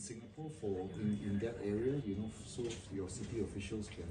Singapore for in, in that area, you know, so your city officials can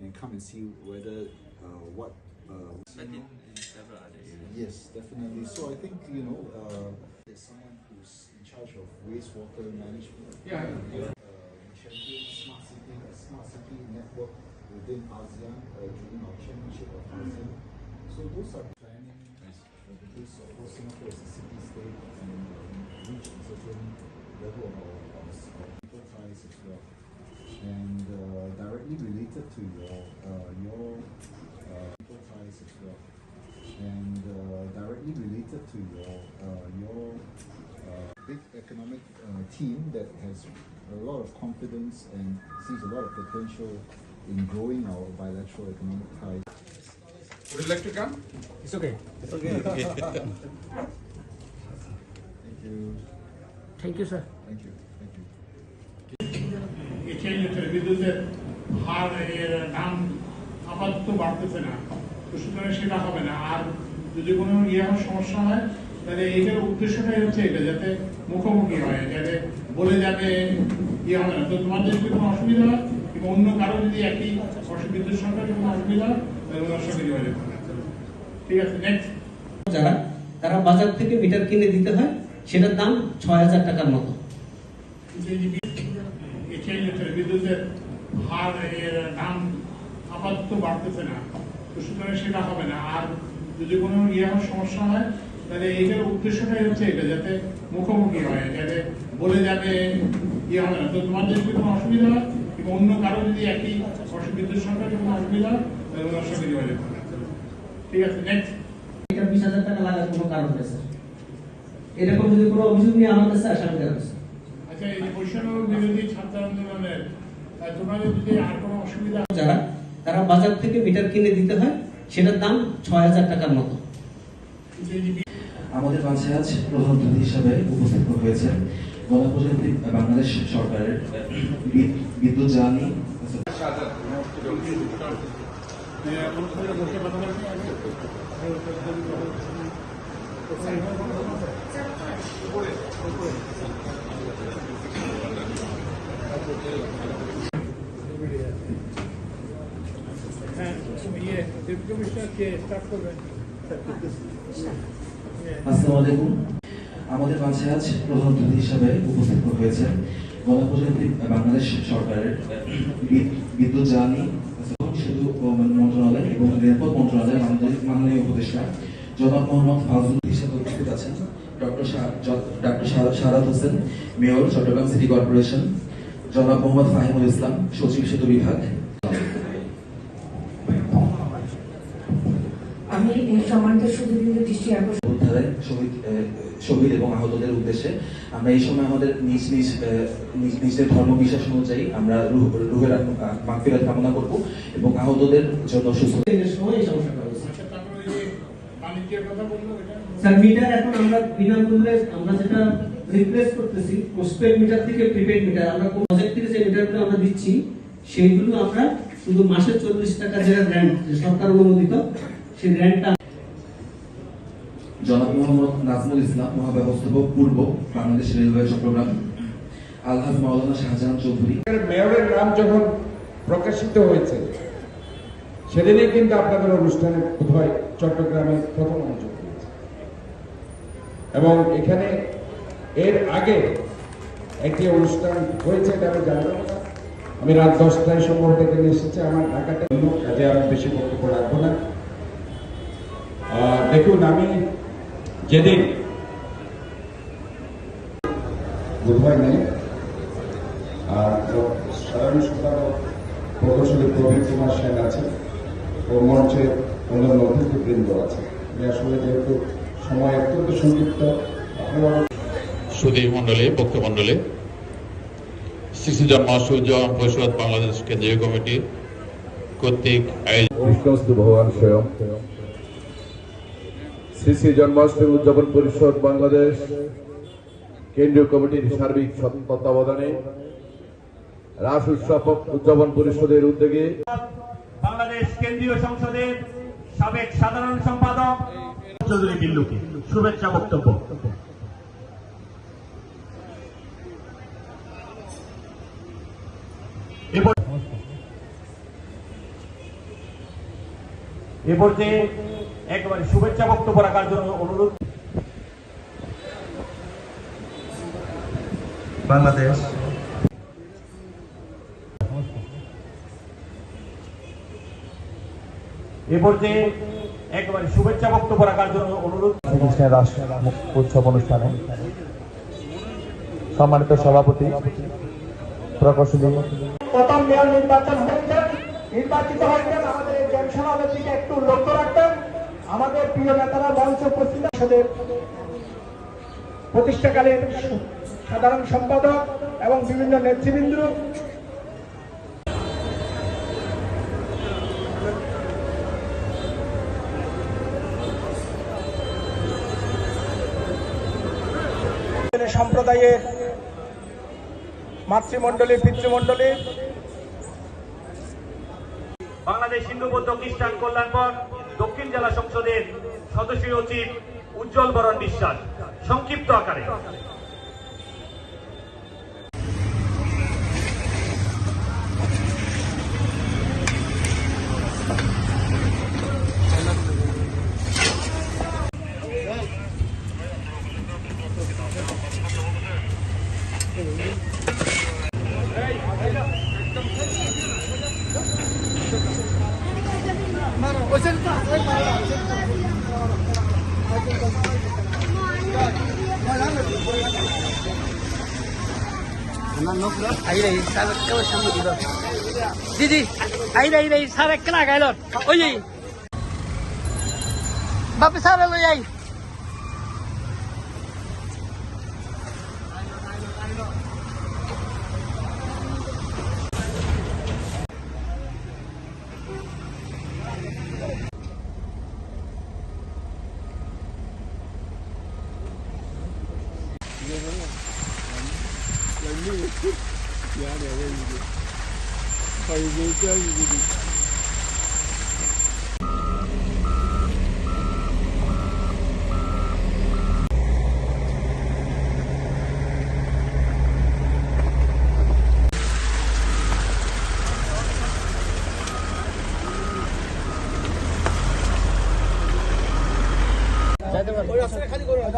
and come and see whether uh, what. Uh, But in, in several other areas. yes, definitely. So I think you know uh, there's someone who's in charge of wastewater management. Yeah. Uh, champion smart city, a smart city network within ASEAN uh, during our championship of ASEAN. So those are planning for the case of course Singapore is a city state and uh, reach a certain level of our, our, our people ties as well. And uh, directly related to your uh, your uh, people as well. And uh, directly related to your uh, your uh, big economic uh, team that has a lot of confidence and sees a lot of potential in growing our bilateral economic ties. Would you like to come? It's okay. Thank you. Thank you, sir. Thank you. বিদ্যুতের হার দাম আপাতত বাড়তেছে না। তো সুতরাং সেটা হবে না। আর যদি কোনো ইয়ে সমস্যা হয় তাহলে এটার উদ্দেশ্যটাই হচ্ছে এটা যাতে মুখোমুখি হয় যাতে বলে যাবে ইয়ে হবে না। তো তোমাদের যদি কোনো অসুবিধা হয় কিংবা অন্য কারও যদি একই সরকারের কোনো অসুবিধা হয় তাহলে ওনার সঙ্গে যোগাযোগ করবে ঠিক আছে নেক্সট যারা তারা বাজার থেকে মিটার কিনে দিতে হয় সেটার দাম ছয় হাজার টাকার মতো। হচ্ছে বিদ্যুতের হার এর দাম আপাতত বাড়তেছে না। তো সুতরাং সেটা হবে না। আর যদি কোনো ইয়ে সমস্যা হয়, তাহলে এটার উদ্দেশ্যটাই হচ্ছে এটা, যাতে মুখোমুখি হয়, যাতে বলে যাবে ইয়ে হবে না। তো তোমাদের যদি কোনো অসুবিধা হয়, কিংবা অন্য কারও যদি একই অসু- বিদ্যুৎ সরকারের কোনো অসুবিধা হয়, তাহলে ওনার সঙ্গে যোগাযোগ ঠিক আছে নেক্সট এটা বিশ হাজার টাকা লাগার কোনো কারণ নেই, স্যার। এরকম যদি কোনো অভিযোগ নিয়ে আমার কাছে আসা আমি যারা তারা বাজার থেকে মিটার কিনে দিতে হয় সেটার দাম ছয় হাজার টাকার মতো। আমাদের মাঝে আজ প্রধান অতিথি হিসাবে উপস্থিত গণপ্রজাতন্ত্রী বাংলাদেশ সরকারের বিদ্যুৎ জ্বালানি। হ্যাঁ ইয়ে আমাদের মাঝে আজ প্রধান অতিথি হিসাবে উপস্থিত হয়েছেন গণপ্রজাতন্ত্রী বাংলাদেশ সরকারের বিদ্যুৎ জ্বালানি সেতু মন্ত্রণালয় এবং রেলপথ মন্ত্রণালয়ের মাননীয়- উপদেষ্টা জনাব মোহাম্মদ ফাজুল হিসাবে উপস্থিত আছেন। Doctor doctor Shahad Hossain, mayor, Chittagong city corporation. জনাব মোহাম্মদ ফাহিমুল ইসলাম সচিব সেতু বিভাগ। আমি সম্মানিত সুদীর্ঘ দৃষ্টি আকর্ষণ উদ্ধারে শহীদ এবং আহতদের উদ্দেশ্যে আমরা এই সময় আমাদের নিজ নিজ নিজ নিজের ধর্ম বিশ্বাস অনুযায়ী আমরা রুহ রুহের মাগফিরাত কামনা করব এবং আহতদের জন্য সুস্থ আচ্ছা স্যার মিটার এখন আমরা বিনামূল্যে আমরা যেটা রিপ্লেস করতেছি পোস্টপেড মিটার থেকে প্রিপেড মিটার আমরা কোন প্রজেক্ট থেকে যে মিটারগুলো আমরা দিচ্ছি সেইগুলো আমরা শুধু মাসে চল্লিশ টাকা যেটা গ্র্যান্ট সরকার অনুমোদিত সেই গ্র্যান্টটা জনাব মোহাম্মদ নাজমুল ইসলাম মহাব্যবস্থাপক পূর্ব বাংলাদেশ রেলওয়ে চট্টগ্রাম। আলহাজ মাওলানা শাহজাহান চৌধুরী। মেয়রের নাম যখন প্রকাশিত হয়েছে সেদিনই কিন্তু আপনাদের অনুষ্ঠানে বোধহয় চট্টগ্রামে প্রথম মনোযোগ দিয়েছে এবং এখানে এর আগে একটি অনুষ্ঠান হয়েছে, এটা আমি জানতাম না। আমি রাত দশটায় সম্ভবত এখানে এসেছে, আমার ঢাকাতে কাজে আমি বেশি বক্তব্য রাখব না। দেখুন, আমি যেদিন বোধহয় নেই, আর সাধারণ সম্পাদক প্রকৌশলী প্রবীণ কুমার সেন আছে ও মঞ্চে অন্যান্য অতিথিবৃন্দ আছে আমি আসলে যেহেতু সময় অত্যন্ত সংক্ষিপ্ত, আপনারা সুধী মণ্ডলী পক্ষমণ্ডলী শিশু জন্মাষ্টমী উদযাপন পরিষদ বাংলাদেশ কেন্দ্রীয় কমিটি কর্তৃক ভগবান স্বয়ং। শ্রী শ্রী জন্মাষ্টমী উদযাপন পরিষদ বাংলাদেশ কেন্দ্রীয় কমিটির সার্বিক তত্ত্বাবধানে রাস উৎসব উদযাপন পরিষদের উদ্যোগে বাংলাদেশ কেন্দ্রীয় সংসদের সাবেক সাধারণ সম্পাদক চৌধুরী বিল্লুকে শুভেচ্ছা বক্তব্য। এ পর্যায়ে একেবারে শুভেচ্ছা বক্তব্য রাখার জন্য অনুরোধ। বাংলাদেশ। এ পর্যায়ে একেবারে শুভেচ্ছা বক্তব্য রাখার জন্য অনুরোধ। শ্রীকৃষ্ণের রাস উৎসব অনুষ্ঠানে সম্মানিত সভাপতি প্রকৌশলী। প্রথম মেয়র নির্বাচন হয়েছে নির্বাচিত হয়েছেন দিকে একটু লক্ষ্য আমাদের প্রিয় নেতারা, মঞ্চ প্রতিষ্ঠাকালীন সাধারণ সম্পাদক এবং বিভিন্ন নেতৃবৃন্দ। সম্প্রদায়ের মাতৃমণ্ডলী, পিতৃমণ্ডলী বাংলাদেশ হিন্দু বৌদ্ধ খ্রিস্টান কল্যাণ বোর্ড দক্ষিণ জেলা সংসদের সদস্য সচিব উজ্জ্বল বরণ বিশ্বাস। সংক্ষিপ্ত আকারে। আই রে স্যার কেবল সামনে দিল দিদি আই রে রে স্যার কেনা Yani eve gidiyor. Hayır, gözler gidiyor.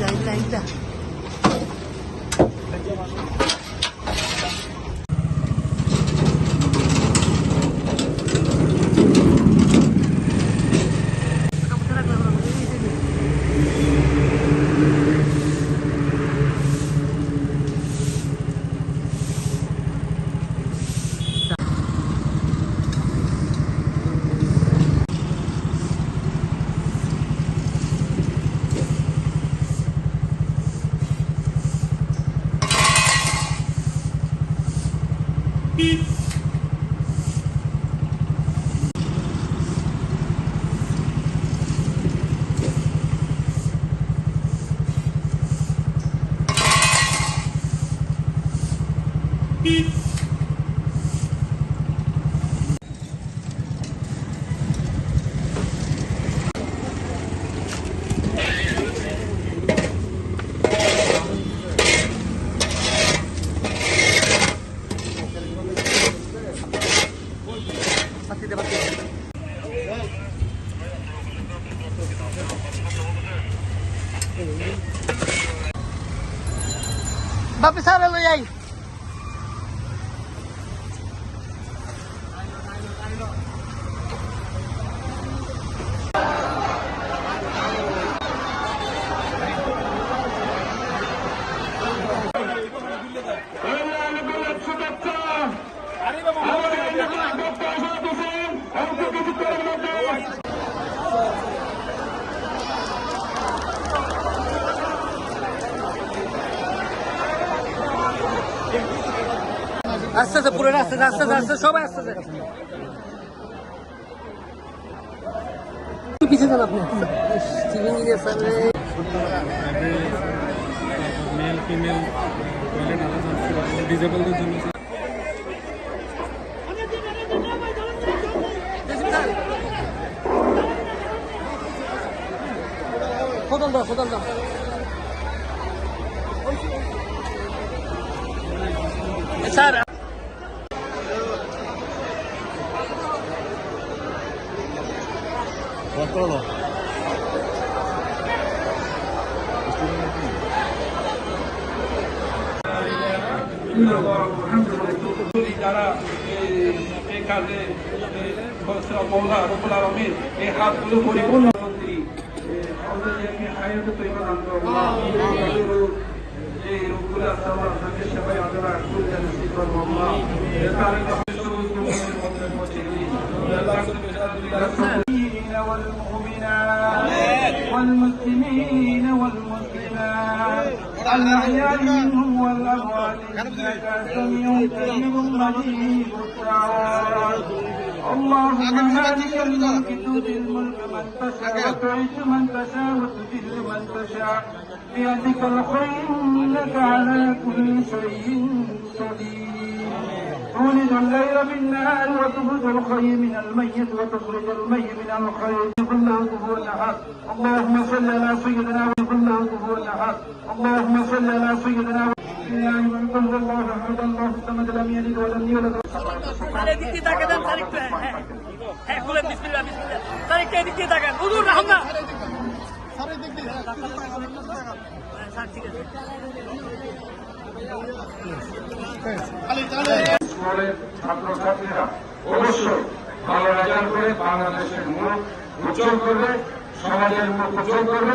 来来一下。peace. Va a pesar algo ahí. আস্তে পুরো আস্তে আস্তে আস্তে সবাই আস্তে আস্তে। পিছিয়ে যান আপনি। Steven engineer sir male female sir যারা এই কাজে মৌলা রবুল আলমীর এই হাতগুলো পরিপূর্ণ মন্ত্রী এই রোগগুলো আছে আল্লাহ আপনাকে সবাই আল্লাহ কুলটা করব আল্লাহ الأحياء منهم والأموات إنك سميع قريب مجيب الدعوات. اللهم مالك الملك تؤتي الملك من تشاء وتعز من تشاء وتذل من تشاء. بيدك الخير إنك على كل شيء قدير تولد الليل بالنهار وتخرج الخي من الميت وتخرج الميت من الخير كله كفوا احد اللهم صل على سيدنا وكله كفوا احد اللهم صل على سيدنا بسم الله من قل الله احد الله الصمد لم يلد ولم يولد স্যার এদিক দিয়ে তাকে দেন স্যার একটু হ্যাঁ হ্যাঁ হ্যাঁ খুলেন বিসমিল্লাহ বিসমিল্লাহ স্যার একটু এদিক দিয়ে তাকান হুজুর রাখুন না হ্যাঁ, স্যার স্কুলের ছাত্রছাত্রীরা অবশ্যই ভালো রেজাল্ট করে বাংলাদেশের মুখ উজ্জ্বল করবে, সমাজের মুখ উজ্জ্বল করবে।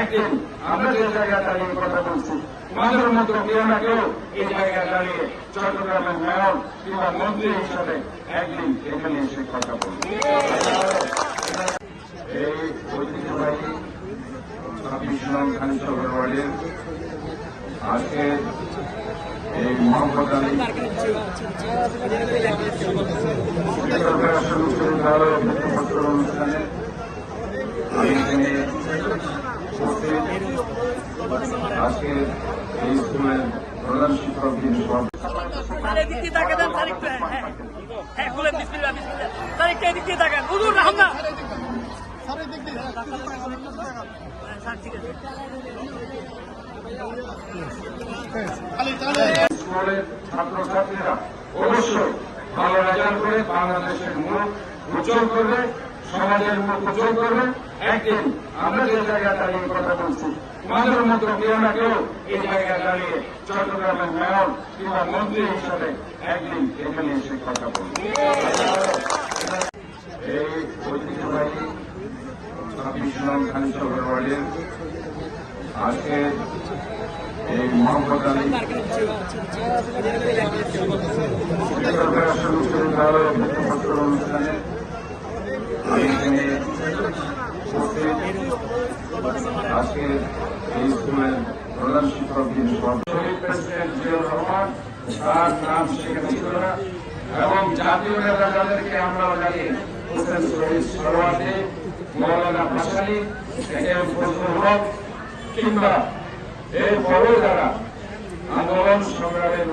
একদিন আমরা যে জায়গায় দাঁড়িয়ে কথা বলছি, তোমাদের মতো কেউ না কেউ এই জায়গায় দাঁড়িয়ে চট্টগ্রামের মেয়র কিংবা মন্ত্রী হিসাবে একদিন এখানে এসে কথা বলবে। এই ঐতিহ্যবাহী ছাব্বিশ নং খানিচকের ওয়ার্ডের আজকে এই মোহাম্মদ আলী অনুষ্ঠানে আমি এখানে আজকে এই স্কুলের প্রধান স্কুলের ছাত্রছাত্রীরা অবশ্যই ভালো রেজাল্ট করে বাংলাদেশের মুখ উজ্জ্বল করবে, সমাজের মুখ উজ্জ্বল করবে। একদিন আমরা যে জায়গায় দাঁড়িয়ে কথা বলছি, তোমাদের মতো কেউ না কেউ এই জায়গায় দাঁড়িয়ে চট্টগ্রামের মেয়র কিংবা মন্ত্রী হিসাবে একদিন এখানে এসে কথা বলবে। এই ঐতিহ্যবাহী ছাব্বিশ নং খানিচকের ওয়ার্ডের মোহাম্মদ আলী দেওয়ার মুখপাত্র অনুষ্ঠানে আমি এখানে আজকে এই স্কুলের প্রধান শিক্ষক শহীদ প্রেসিডেন্ট জিয়াউর রহমান তার নাম সেখানে ছিল না এবং জাতীয় নেতা যাদেরকে আমরাও জানি, মৌলানা ভাসানী হক কিংবা এর যারা, আন্দোলন সংগ্রামের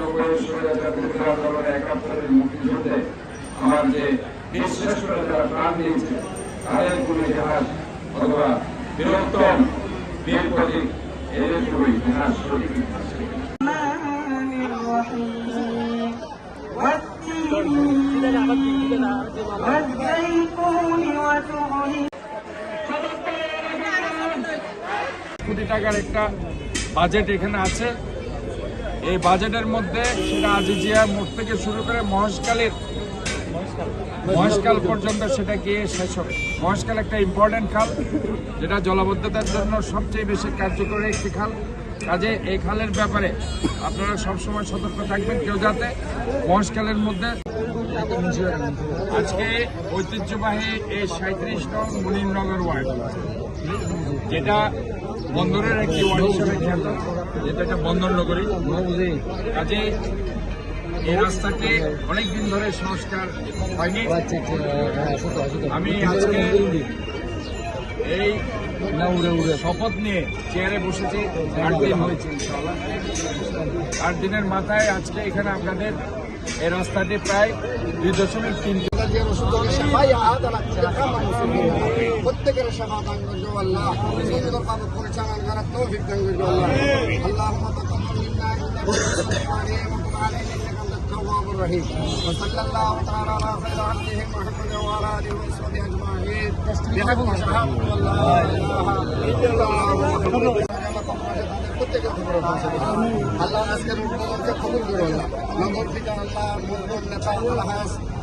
স্বৈরাচার বিরোধী আন্দোলনে একাত্তরের মুক্তিযুদ্ধে আমার যে বিশ্বাস করে যারা প্রাণ দিয়েছে, তাদের কোনো ইতিহাস অথবা বীরত্তম বীর প্রতীক এদের কোনো ইতিহাস কোটি টাকার একটা বাজেট এখানে আছে। এই বাজেটের মধ্যে সেটা আজিজিয়া মোড় থেকে শুরু করে মহেশকালের মহেশকাল পর্যন্ত সেটা গিয়ে শেষ হবে। মহেশকাল একটা ইম্পর্টেন্ট খাল, যেটা জলাবদ্ধতার জন্য সবচেয়ে বেশি কার্যকরী একটি খাল। কাজে এই খালের ব্যাপারে আপনারা সবসময় সতর্ক থাকবেন কেউ যাতে মহেশকালের মধ্যে আজকে ঐতিহ্যবাহী এই সাঁত্রিশ নং মুনিরনগর ওয়ার্ড, যেটা বন্দরের একটি ওয়ার্ড হিসেবে খ্যাত যেটা একটা বন্দর নগরী। কাজে এই রাস্তাকে অনেকদিন ধরে সংস্কার হয়নি। আমি আজকে এই শপথ নিয়ে চেয়ারে বসেছি। আট দিন হয়েছে ইনশাআল্লাহ। আট দিনের মাথায় আজকে এখানে আপনাদের এই রাস্তাটি প্রায় দুই দশমিক তিন প্রত্যেকের সেবা দান করছো আল্লাহ সুন্দর ভাবে পরিচালনা করার তৌফিক দান করছো আল্লাহ আল্লাহুম্মা তাকাব্বাল মিন্না ইন্নাকা আনতাল আলিম ওয়া তুব আলাইনা ইন্নাকা আনতাত তাওয়াবুর রহিম ওয়া সাল্লাল্লাহু তাআলা আলা খায়রি আবদিহি মুহাম্মাদ ওয়া আলা আলিহি ওয়া সাহবিহি আজমাইন বিহাক্কি শাহাদাতু আল্লাহ ইলাহা ইল্লাল্লাহ প্রত্যেকের খবর আছে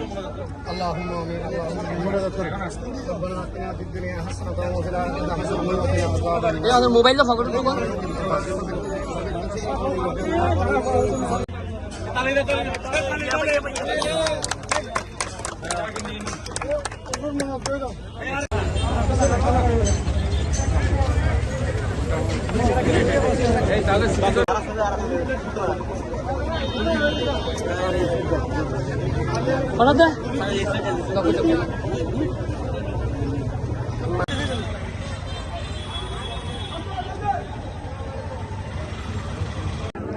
اللهم امين اللهم ربنا اتنا في الدنيا حسنه وفي الاخره حسنه وقنا عذاب النار মোবাইলটা ফটো এই তাহলে সুবিধা ফটোতে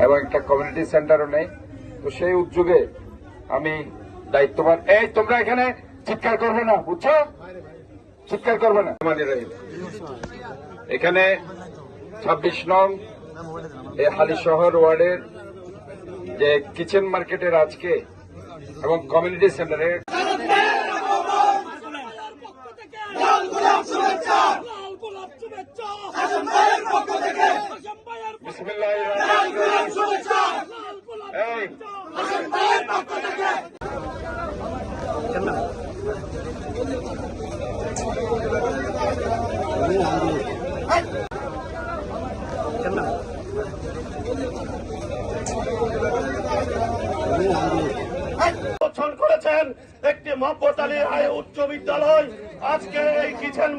এবং একটা কমিউনিটি সেন্টারও নেই। তো সেই উদ্যোগে আমি দায়িত্ববান। এই, তোমরা এখানে চিৎকার করবে না, বুঝছ? চিৎকার করবে না। এখানে ছাব্বিশ নং এই হালি শহর ওয়ার্ডের যে কিচেন মার্কেটের আজকে এবং কমিউনিটি সেন্টারের রহমানির রহিম। এই করেছেন একটি মহব্বত আয় উচ্চ বিদ্যালয়। আজকে এই কিচেন